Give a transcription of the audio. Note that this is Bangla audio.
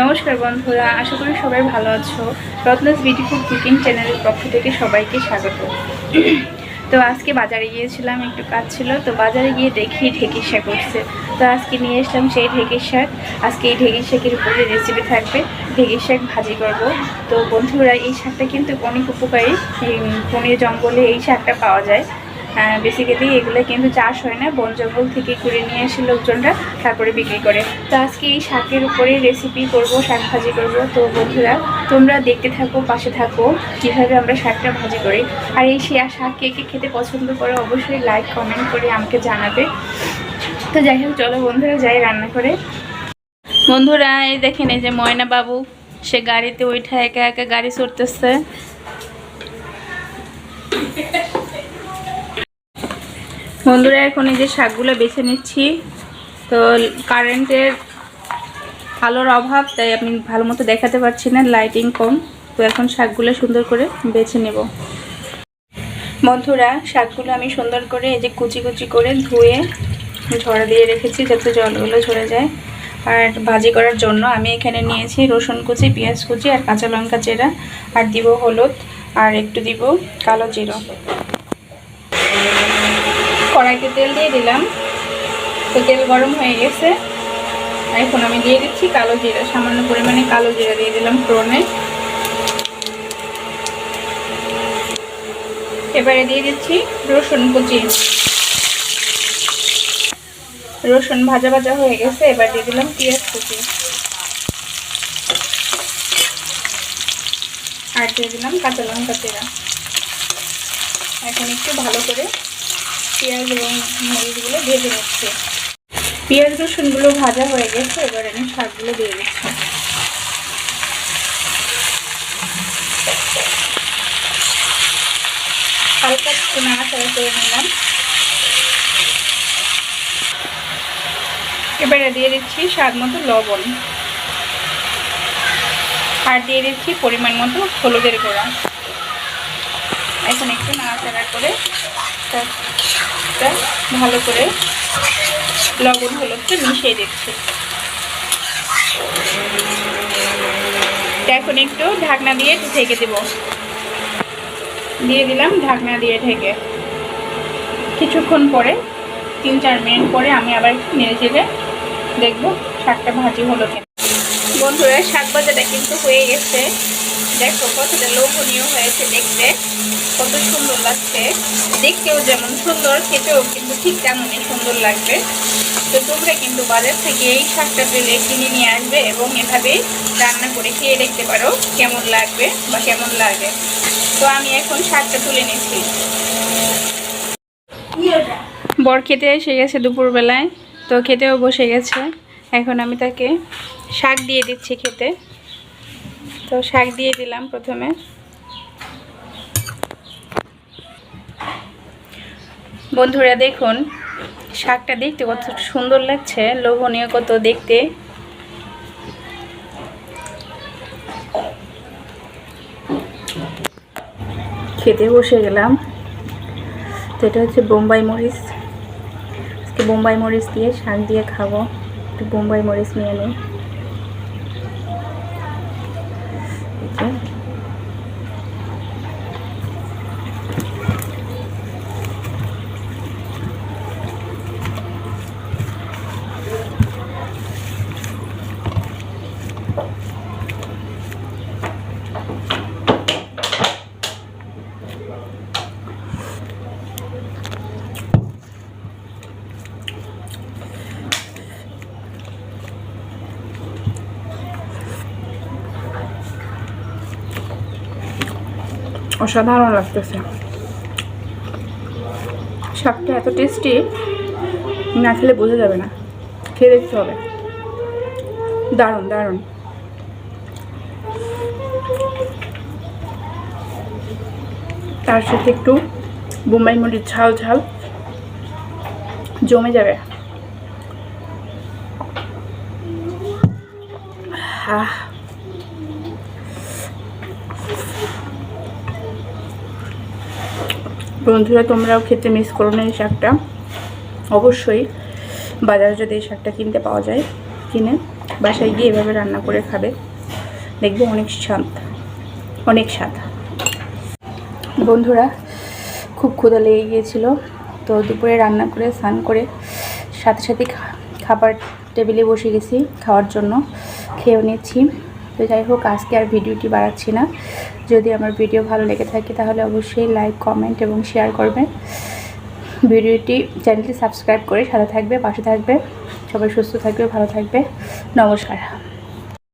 নমস্কার বন্ধুরা, আশা করি সবাই ভালো আছো। রত্নাস বিউটিফুল কুকিং চ্যানেলের পক্ষ থেকে সবাইকে স্বাগত। তো আজকে বাজারে গিয়েছিলাম, একটু কাজ ছিল, তো বাজারে গিয়ে দেখি ঢেঁকির শাক উঠছে। তো আজকে নিয়ে এসলাম সেই ঢেঁকির শাক। আজকে এই ঢেঁকির শাকের উপরে রেসিপি থাকবে, ঢেঁকির শাক ভাজি করব। তো বন্ধুরা, এই শাকটা কিন্তু অনেক উপকারী। বনের জঙ্গলে এই শাকটা পাওয়া যায়। বেসিক্যালি এগুলো কিন্তু চাষ হয় না, বন জঙ্গল থেকে করে নিয়ে আসে লোকজনরা, তারপরে বিক্রি করে। তো আজকে এই শাকের উপরে রেসিপি করব, শাক ভাজি করব। তো বন্ধুরা, তোমরা দেখতে থাকো, পাশে থাকো, কীভাবে আমরা শাকটা ভাজি করি। আর এই শাক কে কে খেতে পছন্দ করে, অবশ্যই লাইক কমেন্ট করে আমাকে জানাবে। তো যাই হোক, চলো বন্ধুরা, যাই রান্না করে। বন্ধুরা, এই দেখেন, এই যে ময়না বাবু সে গাড়িতে ওইটা একা একা গাড়ি চড়তেছে। বন্ধুরা, এখন এই যে শাকগুলো বেছে নিচ্ছি। তো কারেন্টের আলোর অভাব, তাই আমি ভালো মতো দেখাতে পারছি না লাইটিং কম। তো এখন শাকগুলো সুন্দর করে বেছে নেব। বন্ধুরা, শাকগুলো আমি সুন্দর করে এই যে কুচি কুচি করে ধুয়ে ঝরা দিয়ে রেখেছি, যাতে জলগুলো ঝরে যায়। আর ভাজি করার জন্য আমি এখানে নিয়েছি রসুন কুচি, পেঁয়াজ কুচি আর কাঁচা লঙ্কা চেরা। আর দিব হলুদ, আর একটু দিব কালো জিরো। কড়াইতে তেল দিয়ে দিলাম। তো তেল গরম হয়ে গেছে। এখন আমি দিয়ে দিচ্ছি কালো জিরা। সামান্য পরিমাণে কালো জিরা দিয়ে দিলাম ফোড়নে। এবারে দিয়ে দিচ্ছি রসুন কুচি। রসুন ভাজা ভাজা হয়ে গেছে। এবার দিয়ে দিলাম পেঁয়াজ কুচি। আর দিয়ে দিলাম কাঁচা লঙ্কা চেরা এখন একটু ভালো করে পেঁয়াজ এবং মরিচগুলো ভেজে নিচ্ছি। পেঁয়াজ রসুনগুলো ভাজা হয়ে গেছে, এবার আমি শাকগুলো দিয়ে দিচ্ছি। হালকা করে নিলাম। এবারে দিয়ে দিচ্ছি স্বাদ মতো লবণ। আর দিয়ে দিচ্ছি পরিমাণ মতো হলুদের গুঁড়া। এখন একটু নাড়াচাড়া করে তা ভালো করে লবণ হলুদটা মিশিয়ে দিচ্ছি। এখন একটু ঢাকনা দিয়ে ঢেকে দেব। দিয়ে দিলাম ঢাকনা দিয়ে ঢেকে। কিছুক্ষণ পরে, তিন চার মিনিট পরে আমি আবার একটু নেড়ে চেড়ে দেখব শাকটা ভাজি হলো কিনা। বন্ধুরা, শাক ভাজাটা কিন্তু হয়ে গেছে। দেখো কতটা লোভনীয় হয়েছে দেখতে। কত সুন্দর লাগছে। দেখতেও যেমন সুন্দর, খেতেও কিন্তু ঠিক তেমনই সুন্দর লাগবে। তো তোমরা কিন্তু বাজার থেকে এই শাকটা পেলে কিনে নিয়ে আসবে এবং এভাবে রান্না করে খেয়ে দেখতে পারো কেমন লাগবে বা কেমন লাগে। তো আমি এখন শাকটা তুলে নিচ্ছি। বর খেতে এসে গেছে দুপুরবেলায়, তো খেতেও বসে গেছে। এখন আমি তাকে শাক দিয়ে দিচ্ছি খেতে। তো শাক দিয়ে দিলাম প্রথমে। বন্ধুরা দেখুন, শাকটা দেখতে কত সুন্দর লাগছে, লোভনীয় কত দেখতে। খেতে বসে গেলাম। তো এটা হচ্ছে বোম্বাই মরিচ। আজকে বোম্বাই মরিচ দিয়ে শাক দিয়ে খাব। একটু বোম্বাই মরিচ নিয়ে নিই। অসাধারণ লাগতেছে। শাকটা এত টেস্টি না খেলে বোঝা যাবে না। খেয়ে দেখতে হবে। দারুণ দারুণ। তার সাথে একটু বোম্বাই মরিচ ঝাল ঝাল। জমে যাবে। আহ। বন্ধুরা, তোমরাও খেতে মিস করো না এই শাকটা। অবশ্যই বাজারে যদি এই শাকটা কিনতে পাওয়া যায়, কিনে বাসায় গিয়ে এভাবে রান্না করে খাবে। দেখবে অনেক স্বাদ অনেক স্বাদ। বন্ধুরা, খুব ক্ষুধা লেগে গিয়েছিল, তো দুপুরে রান্না করে, স্নান করে সাথে সাথে খাবার টেবিলে বসে গেছি, খাওয়ার জন্য। খেয়েও নিচ্ছি। তো যাই হোক, আজকে আর ভিডিওটি বাড়াচ্ছি না। যদি আমার ভিডিও ভালো লেগে থাকে তাহলে অবশ্যই লাইক, কমেন্ট এবং শেয়ার করবেন। ভিডিওটি চ্যানেলটি সাবস্ক্রাইব করে সাথে থাকবে, পাশে থাকবে। সবাই সুস্থ থাকবে, ভালো থাকবে। নমস্কার।